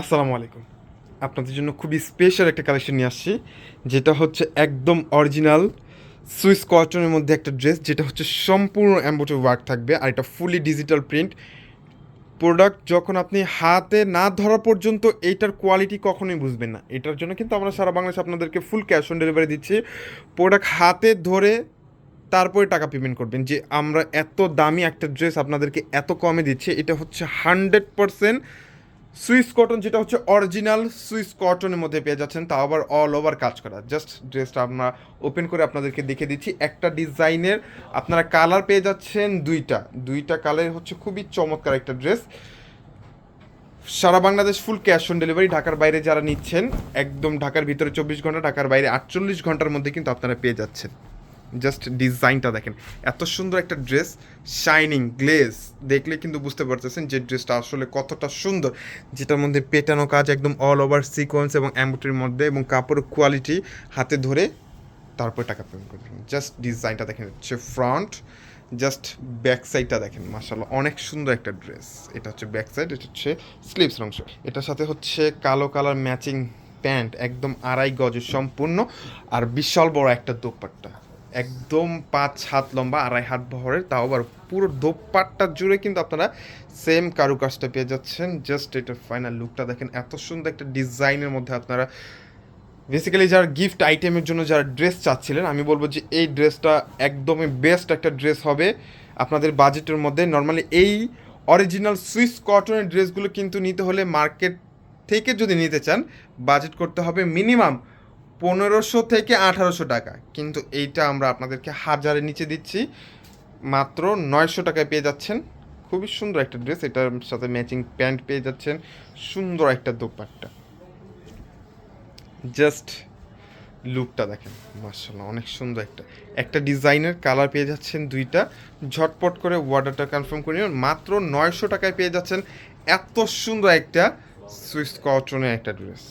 আসসালামু আলাইকুম। আপনাদের জন্য খুবই স্পেশাল একটা কালেকশন নিয়ে আসছি, যেটা হচ্ছে একদম অরিজিনাল সুইস কটনের মধ্যে একটা ড্রেস যেটা হচ্ছে সম্পূর্ণ অ্যাম্বোটারি ওয়ার্ক থাকবে, আর এটা ফুলি ডিজিটাল প্রিন্ট প্রোডাক্ট যখন আপনি হাতে না ধরা পর্যন্ত এইটার কোয়ালিটি কখনোই বুঝবেন না। এটার জন্য কিন্তু আমরা সারা বাংলাদেশে আপনাদেরকে ফুল ক্যাশ অন ডেলিভারি দিচ্ছি। প্রোডাক্ট হাতে ধরে তারপরে টাকা পেমেন্ট করবেন, যে আমরা এত দামি একটা ড্রেস আপনাদেরকে এত কমে দিচ্ছি, এটা হচ্ছে হান্ড্রেড পারসেন্ট সুইস কটন যেটা হচ্ছে অরিজিনাল সুইস কটনের মধ্যে পেয়ে যাচ্ছেন, তাও আবার অল ওভার কাজ করা। জাস্ট ড্রেসটা আমরা ওপেন করে আপনাদেরকে দেখে দিচ্ছি। একটা ডিজাইনের আপনারা কালার পেয়ে যাচ্ছেন দুইটা। দুইটা কালার হচ্ছে খুবই চমৎকার একটা dress Sara Bangladesh full cash on delivery ঢাকার বাইরে যারা নিচ্ছেন, একদম ঢাকার ভিতরে চব্বিশ ঘণ্টা, ঢাকার বাইরে আটচল্লিশ ঘণ্টার মধ্যে কিন্তু আপনারা পেয়ে যাচ্ছেন। জাস্ট ডিজাইনটা দেখেন। এত সুন্দর একটা ড্রেস শাইনিং গ্লেজ দেখলে কিন্তু বুঝতে পারতেছেন যে ড্রেসটা আসলে কতটা সুন্দর। যেটার মধ্যে পেটানো কাজ একদম অল ওভার সিকোয়েন্স এবং অ্যাম্বোটারির মধ্যে এবং কাপড়ের কোয়ালিটি হাতে ধরে তারপর টাকা পেমেন্ট করবেন জাস্ট ডিজাইনটা দেখেন, হচ্ছে ফ্রন্ট জাস্ট ব্যাক সাইডটা দেখেন মাসাল্লাহ অনেক সুন্দর একটা ড্রেস এটা হচ্ছে ব্যাক সাইড এটা হচ্ছে স্লিভস অংশ। এটার সাথে হচ্ছে কালো কালার ম্যাচিং প্যান্ট একদম আড়াই গজের সম্পূর্ণ আর বিশাল বড় একটা দোপাট্টা। একদম পাঁচ হাত লম্বা, আড়াই হাত বহরের, তাও আবার পুরো দোপাট্টা জুড়ে কিন্তু আপনারা সেম কারুকাজটা পেয়ে যাচ্ছেন। জাস্ট এটার ফাইনাল লুকটা দেখেন, এত সুন্দর একটা ডিজাইনের মধ্যে আপনারা বেসিক্যালি যারা গিফট আইটেমের জন্য যারা ড্রেস চাচ্ছিলেন, আমি বলব যে এই ড্রেসটা একদমই বেস্ট একটা ড্রেস হবে আপনাদের বাজেটের মধ্যে। নর্মালি এই অরিজিনাল সুইস কটনের ড্রেসগুলো কিন্তু নিতে হলে মার্কেট থেকে যদি নিতে চান বাজেট করতে হবে মিনিমাম পনেরোশো থেকে আঠারোশো টাকা। কিন্তু এইটা আমরা আপনাদেরকে হাজারের নিচে দিচ্ছি। মাত্র নয়শো টাকায় পেয়ে যাচ্ছেন। খুবই সুন্দর একটা ড্রেস। এটার সাথে ম্যাচিং প্যান্ট পেয়ে যাচ্ছেন। সুন্দর একটা দোপাট্টা। জাস্ট লুকটা দেখেন। মার্শাল্লাহ অনেক সুন্দর একটা। একটা ডিজাইনের কালার পেয়ে যাচ্ছেন দুইটা। ঝটপট করে অর্ডারটা কনফার্ম করে নিন। মাত্র নয়শো টাকায় পেয়ে যাচ্ছেন। এত সুন্দর একটা সুইস কটনের একটা ড্রেস।